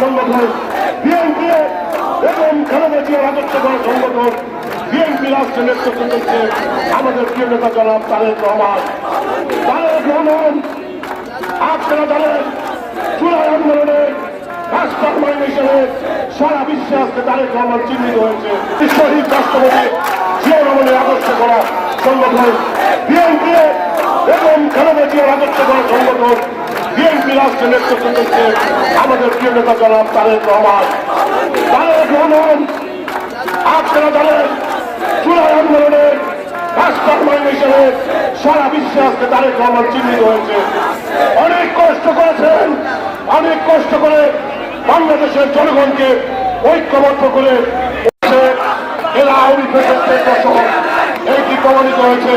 সংগঠন বিএনপি এবং খালেদা জিয়া রাজত্ব করা সংগঠন, বিএনপি রাষ্ট্রের নেতৃত্ব দিচ্ছে আমাদের প্রিয় নেতা জনাব তারেক রহমান। তারেক রহমান আপনারা জানেন চূড়ায় আন্দোলনে রাষ্ট্র হিসেবে সারা বিশ্বে আজকে তারেক রহমান চিহ্নিত হয়েছে। শহীদ রাষ্ট্রপতি জিয়া রহমানের আদর্শ করা সংগঠন, বিএনপি এবং খালেদা জিয়া রাজত্ব করা সংগঠন। রাষ্ট্রের নেতৃত্ব দিচ্ছে আমাদের প্রিয় নেতা জনাব তারেক রহমান। তারেক রহমান, আপনারা জানেন চূড়ায় আন্দোলনে রাষ্ট্র হিসেবে সারা বিশ্বে আজকে তারেক রহমান চিহ্নিত হয়েছে। অনেক কষ্ট করেছেন, অনেক কষ্ট করে বাংলাদেশের জনগণকে ঐক্যবদ্ধ করে এরা আওয়ামী হয়েছে।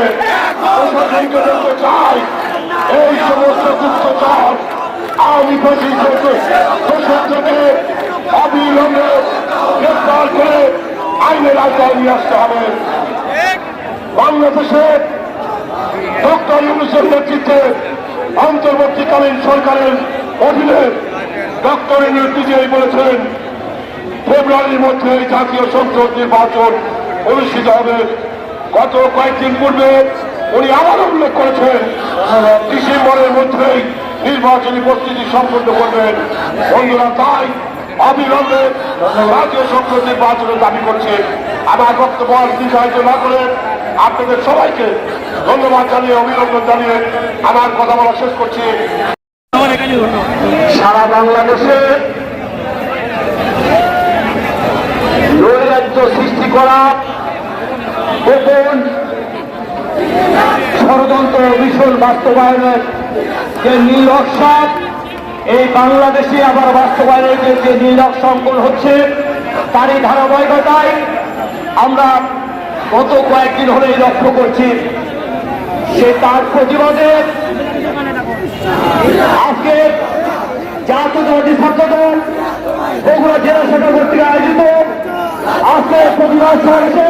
এই সমস্ত গুপ্তচর আওয়ামী ফেসিসকে অবিলম্বে গ্রেফতার করে আইনের আওতায় নিয়ে আসতে হবে। বাংলাদেশে ডক্টর ইউনুসের নেতৃত্বে অন্তর্বর্তীকালীন সরকারের অধীনে ডক্টর ইউনুস বলেছেন, ফেব্রুয়ারির মধ্যে জাতীয় সংসদ নির্বাচন অনুষ্ঠিত হবে। গত কয়েকদিন পূর্বে উনি আবার উল্লেখ করেছেন, ডিসেম্বরের মধ্যেই নির্বাচনী প্রস্তুতি সম্পন্ন করবেন। বন্ধুরা, তাই অবিলম্বে জাতীয় সংসদ নির্বাচনের দাবি করছে। আমার বক্তব্য দীর্ঘায়িত না করে আপনাদের সবাইকে ধন্যবাদ জানিয়ে, অভিনন্দন জানিয়ে আমার কথা বলা শেষ করছি। সারা বাংলাদেশে নৈরাজ্য সৃষ্টি করা গোপন ষড়যন্ত্র ভীষণ বাস্তবায়নের যে নীল এই বাংলাদেশে আবার বাস্তবায়নের যে নকশা অঙ্কন হচ্ছে, তারই ধারাবাহিকতায় আমরা গত কয়েকদিন হলেই লক্ষ্য করছি সে তার প্রতিবাদে আজকে জাতীয়তাবাদী ছাত্রদল বগুড়া জেলা শাখা কর্তৃক আয়োজিত আজকে প্রতিবাদ সমাবেশে